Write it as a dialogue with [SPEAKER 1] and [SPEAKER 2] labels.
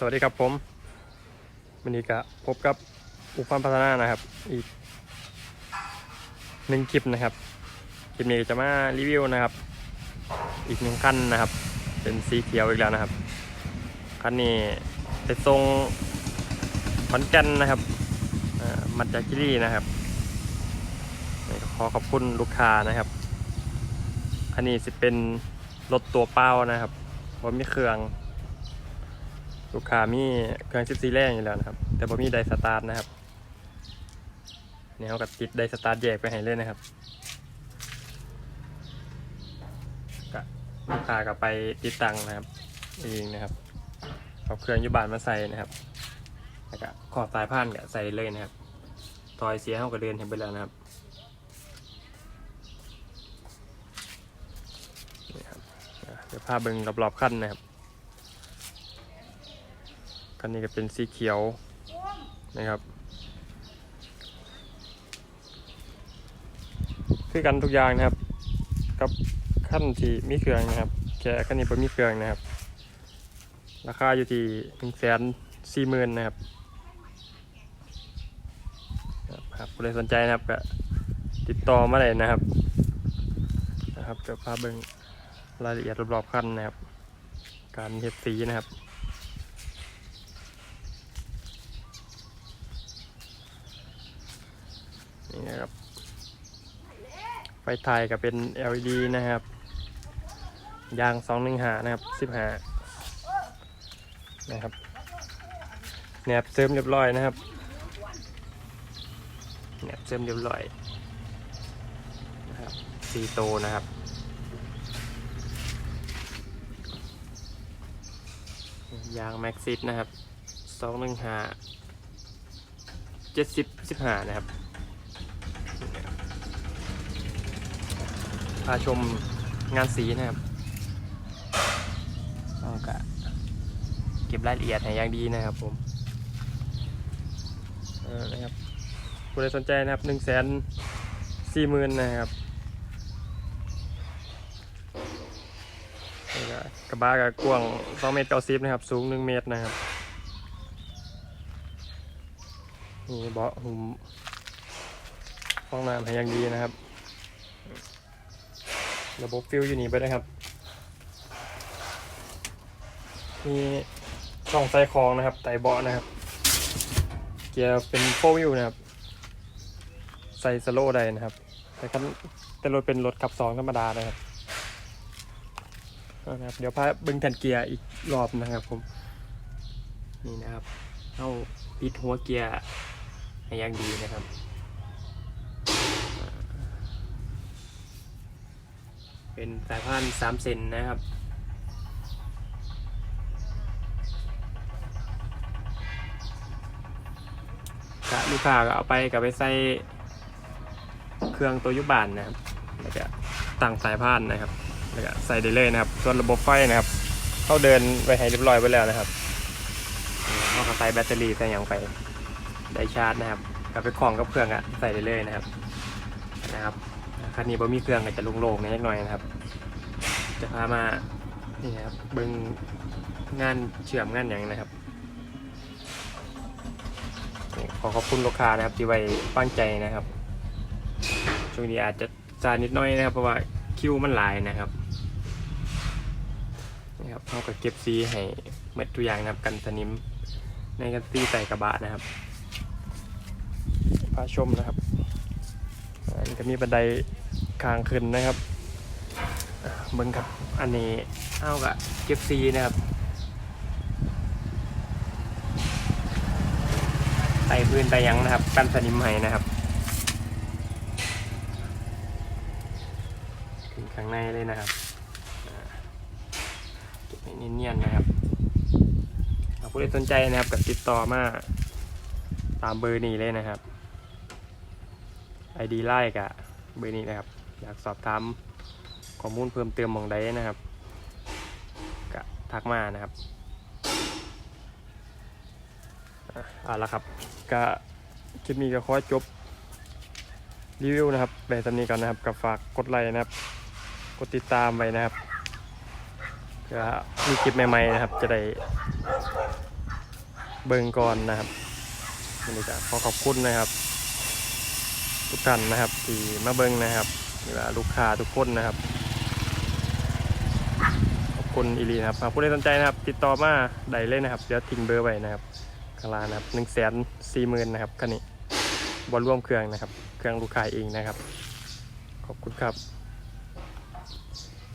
[SPEAKER 1] สวัสดีครับผมวันนี้ก็พบกับอุปกรณ์พัฒนานะครับ อีกหนึ่งคลิปนะครับคลิปนี้จะมารีวิวนะครับ อีกหนึ่งคันนะครับ เป็นสีเขียวอีกแล้วนะครับคันนี้ไปทรงขอนแก่นนะครับมันจากิรีนะครับขอขอบคุณลูกค้านะครับคันนี้สิเป็นรถตัวเป้านะครับว่ามีเครื่อง ลูกค้ามีเครื่องชิปซีแรงอยู่แล้วนะครับ แต่บ่มีไดสตาร์ทนะครับเนี่ยเขาก็ติดไดสตาร์ทแยกไปให้เลยนะครับก็ลูกค้าก็ไปติดตั้งนะครับเองนะครับเอาเครื่องยุบานมาใส่นะครับแล้วก็ขอบสายพานก็ใส่เลยนะครับตอยเสียเขาก็เดินเห็นไปแล้วนะครับนี่ครับอะเดี๋ยวพาเบิ่งรอบๆขั้นนะครับ คันนี้ก็เป็นสีเขียวนะครับ คือกันทุกอย่างนะครับ กับขั้นที่มีเครื่องนะครับแค่คันนี้ผมมีเครื่องนะครับ ราคาอยู่ที่หนึ่งแสนสี่หมื่นนะครับครับหากผู้ใดสนใจนะครับก็ติดต่อมาเลยนะครับนะครับเดี๋ยวพาเบิ่งรายละเอียดรอบๆขั้นนะครับ การเฮ็ดสีนะครับ นี่นะครับ ไฟไทยก็เป็น LED นะครับ ยาง2 1หานะครับ10หานะครับแหนบเสริมเรียบร้อยนะครับแหนบเสริมเรียบร้อยนะครับซีโตนะครับยางแม็กซิสนะครับ2 1หา70 15นะครับาชมงานสีนะครับต้องกะเก็บรายละเอียดให้อย่างดีนะครับผมเออนะครับผู้ใดสนใจนะครับหนึ่งแสนสี่หมื่นนะครับกระบะกับกว้างสองเมตรเก้าสิบนะครับ สูงหนึ่งเมตรนะครับนี่เบาะหุมห้องน้ำให้อย่างดีนะครับ ระบบฟิลอยู่นี่ไปเลยครับ มีช่องใส่คองนะครับไต่เบาะนะครับ เกียร์เป็นโฟวิวนะครับ ใส่สโลได้นะครับ แต่คันแต่รถเป็นรถขับสองธรรมดานะครับเอานะครับ เดี๋ยวพาเบิ้งแผ่นเกียร์อีกรอบนะครับผม นี่นะครับเอาปิดหัวเกียร์ให้ยังดีนะครับ เป็นสายพานสามเซนนะครับ กะลูกค้าก็เอาไปกับไปใส่เครื่องตัวยุบานนะครับ แล้วก็ตั้งสายพานนะครับ แล้วก็ใส่ได้เลยนะครับ ส่วนระบบไฟนะครับ เข้าเดินไปให้เรียบร้อยไปแล้วนะครับเขาก็ใส่แบตเตอรี่ใส่หยังไปได้ชาร์จนะครับกับไปคล้องกับเครื่องอะใส่ได้เลยนะครับนะครับ คันนี้บ่มีเครื่องก็จะโล่งๆนิดหน่อยนะครับ จะพามานี่นะครับเบิ่งงานเชื่อมงานอย่างนะครับขอขอบคุณลูกค้านะครับที่ไว้ปั้งใจนะครับช่วงนี้อาจจะซานิดหน้อยนะครับ เพราะว่าคิวมันหลายนะครับนี่ครับเขาก็เก็บซีให้เม็ดตัวอย่างนะครับกันสนิมในกันตีใส่กระบะนะครับพาชมนะครับ อันนี้ก็มีบันไดคางขึ้นนะครับเบิ้งครับอันนี้เอากะเก็บซีนะครับไต่พื้นไต่ยังนะครับกันสนิมให้นะครับขึ้นข้างในเลยนะครับเก็บให้เนียนๆนะครับหากผู้ใดสนใจนะครับกับติดต่อมาตามเบอร์นี้เลยนะครับ ID ไล่กะเบอร์นี้นะครับ อยากสอบถามข้อมูลเพิ่มเติมหมองใดนะครับกะทักมานะครับอะเอาละครับก็คลิปนี้ก็ขอจบรีวิวนะครับแบบนี้ก่อนนะครับกับฝากกดไลค์นะครับ กดติดตามไว้นะครับเพื่อมีคลิปใหม่ๆนะครับ จะได้เบิ่งก่อนนะครับนนี้ก็ขอขอบคุณนะครับ ทุกท่านนะครับ ที่มาเบิ่งนะครับนี่ว่าลูกค้าทุกคนนะครับ ขอบคุณอีลีนะครับหากผู้ใดสนใจนะครับ ติดต่อมาได้เลยนะครับเดี๋ยวทิ้งเบอร์ไว้นะครับกลานะครับหนึ่งแสนสี่หมื่นนะครับคันนี้บอลร่วมเครื่องนะครับ เครื่องลูกค้าเองนะครับ ขอบคุณครับ